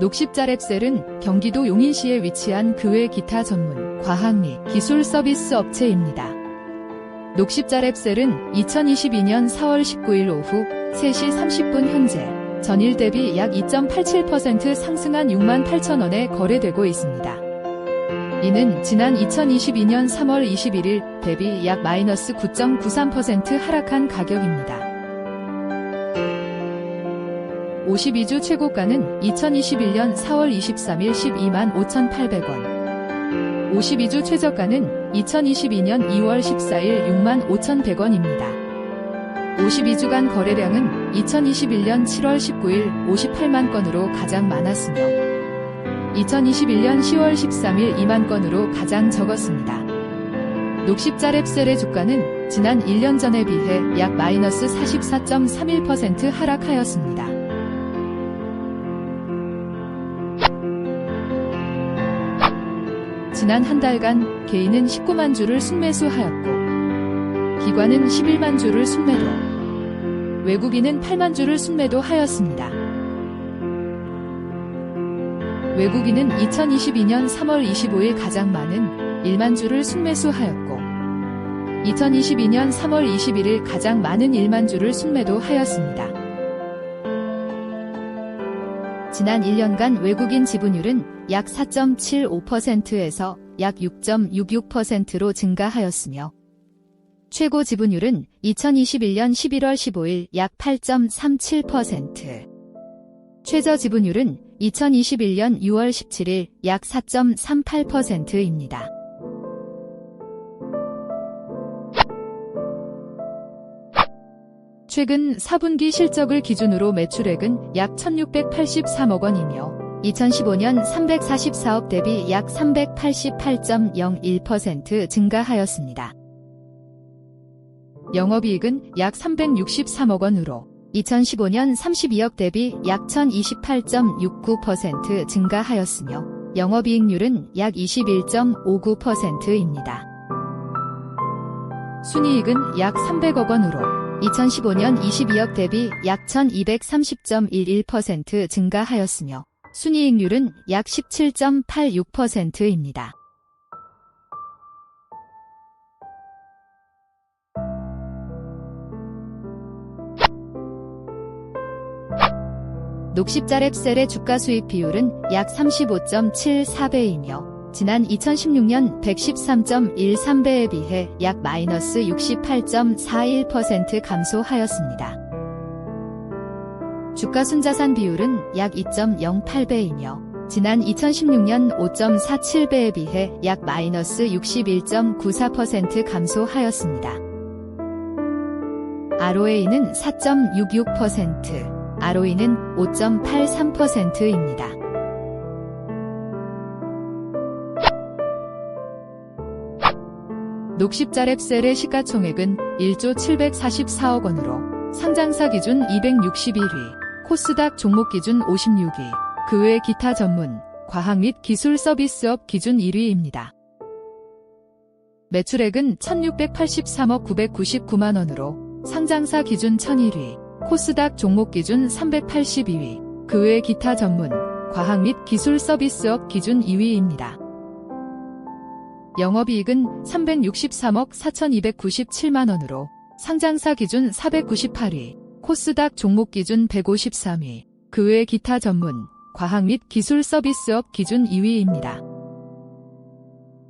녹십자랩셀은 경기도 용인시에 위치한 그외 기타 전문 과학 및 기술 서비스 업체입니다. 녹십자랩셀은 2022년 4월 19일 오후 3시 30분 현재 전일 대비 약 2.87% 상승한 6만 8천 원에 거래되고 있습니다. 이는 지난 2022년 3월 21일 대비 약 마이너스 9.93% 하락한 가격입니다. 52주 최고가는 2021년 4월 23일 12만 5,800원. 52주 최저가는 2022년 2월 14일 6만 5,100원입니다. 52주간 거래량은 2021년 7월 19일 58만 건으로 가장 많았으며 2021년 10월 13일 2만 건으로 가장 적었습니다. 녹십자 랩셀의 주가는 지난 1년 전에 비해 약 마이너스 44.31% 하락하였습니다. 지난 한 달간 개인은 19만 주를 순매수하였고 기관은 11만 주를 순매도 외국인은 8만 주를 순매도 하였습니다. 외국인은 2022년 3월 25일 가장 많은 1만 주를 순매수하였고 2022년 3월 21일 가장 많은 1만 주를 순매도 하였습니다. 지난 1년간 외국인 지분율은 약 4.75%에서 약 6.66%로 증가하였으며 최고 지분율은 2021년 11월 15일 약 8.37%, 최저 지분율은 2021년 6월 17일 약 4.38%입니다. 최근 4분기 실적을 기준으로 매출액은 약 1683억 원이며 2015년 344억 대비 약 388.01% 증가하였습니다. 영업이익은 약 363억 원으로 2015년 32억 대비 약 1028.69% 증가하였으며 영업이익률은 약 21.59%입니다. 순이익은 약 300억 원으로 2015년 22억 대비 약 1230.11% 증가하였으며 순이익률은 약 17.86%입니다. 녹십자랩셀의 주가 수익 비율은 약 35.74배이며 지난 2016년 113.13배에 비해 약 마이너스 68.41% 감소하였습니다. 주가 순자산 비율은 약 2.08배이며 지난 2016년 5.47배에 비해 약 마이너스 61.94% 감소하였습니다. ROA는 4.66%, ROE는 5.83%입니다. 녹십자랩셀의 시가총액은 1조 744억 원으로 상장사 기준 261위, 코스닥 종목 기준 56위, 그 외 기타 전문, 과학 및 기술 서비스업 기준 1위입니다. 매출액은 1683억 999만 원으로 상장사 기준 1001위, 코스닥 종목 기준 382위, 그 외 기타 전문, 과학 및 기술 서비스업 기준 2위입니다. 영업이익은 363억 4297만 원으로 상장사 기준 498위, 코스닥 종목 기준 153위, 그 외 기타 전문, 과학 및 기술 서비스업 기준 2위입니다.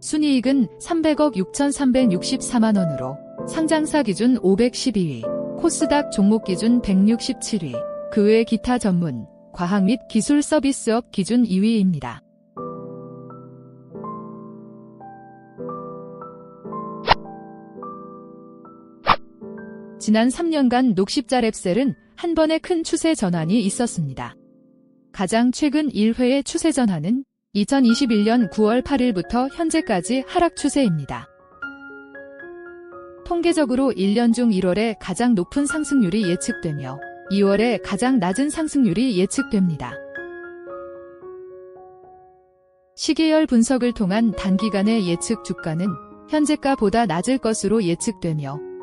순이익은 300억 6364만 원으로 상장사 기준 512위, 코스닥 종목 기준 167위, 그 외 기타 전문, 과학 및 기술 서비스업 기준 2위입니다. 지난 3년간 녹십자 랩셀은 한 번의 큰 추세 전환이 있었습니다. 가장 최근 1회의 추세 전환은 2021년 9월 8일부터 현재까지 하락 추세입니다. 통계적으로 1년 중 1월에 가장 높은 상승률이 예측되며 2월에 가장 낮은 상승률이 예측됩니다. 시계열 분석을 통한 단기간의 예측 주가는 현재가보다 낮을 것으로 예측되며